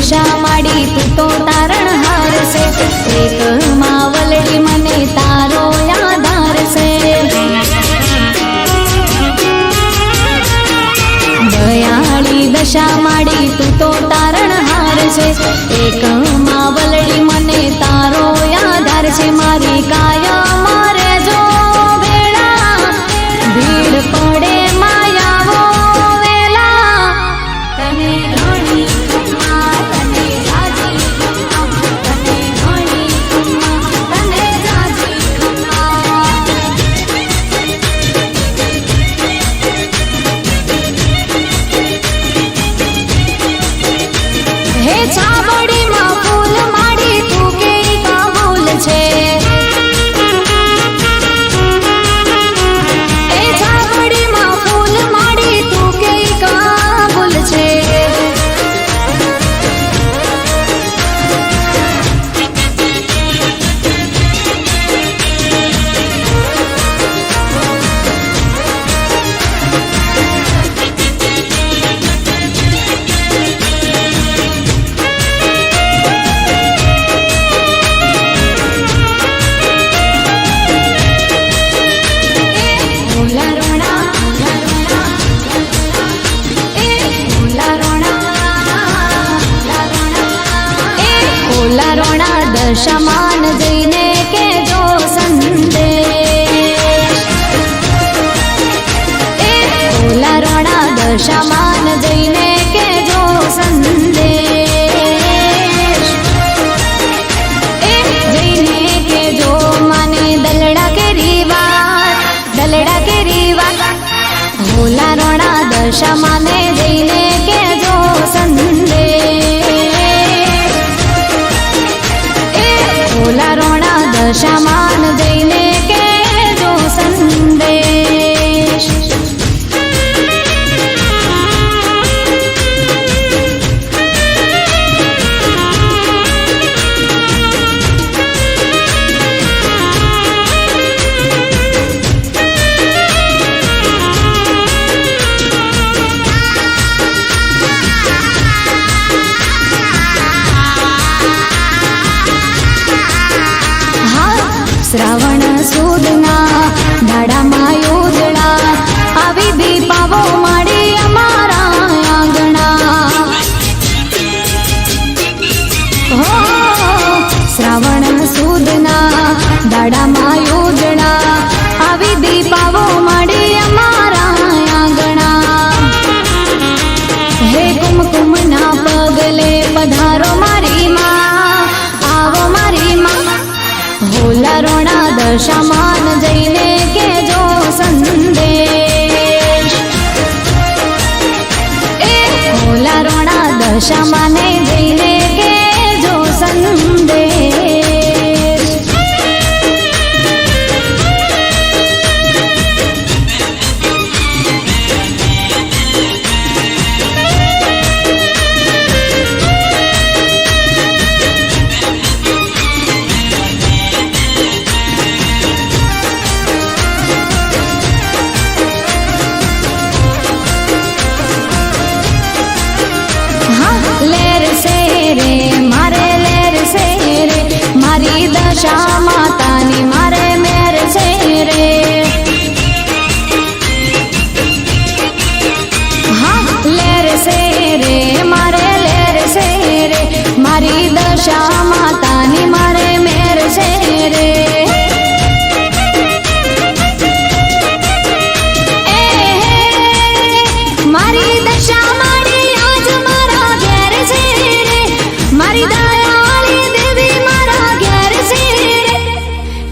નશા માડી તું તો તારણ હારશે એક માવલડી મને તારો યાદ હારશે દયાળી દશા માડી તું તો તારણ હારશે એક சாவடி மா દશામાન જઈને કેજો સંદેશ ભોલા રોણા દશામાન જઈને 沙漠。હે કુમકુમ ના પગલે પધારો મારી માં. આવો મારી માં. હોલા રોણા દશામાન જઈને કેજો સંદેશ. એ રોણા દશામાન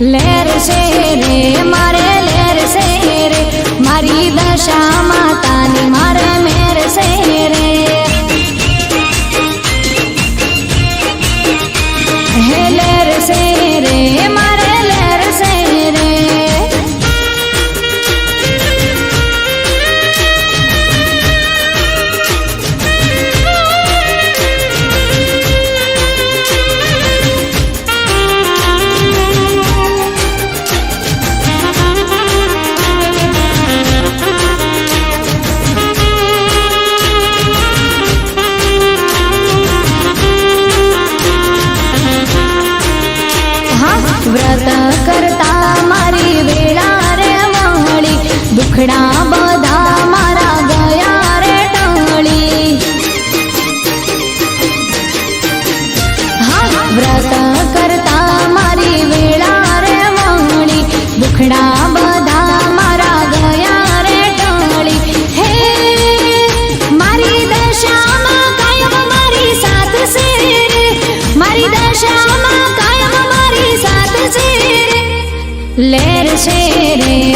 Le દશામાં કાયમ મારી સાથે છે. લેર છે રે.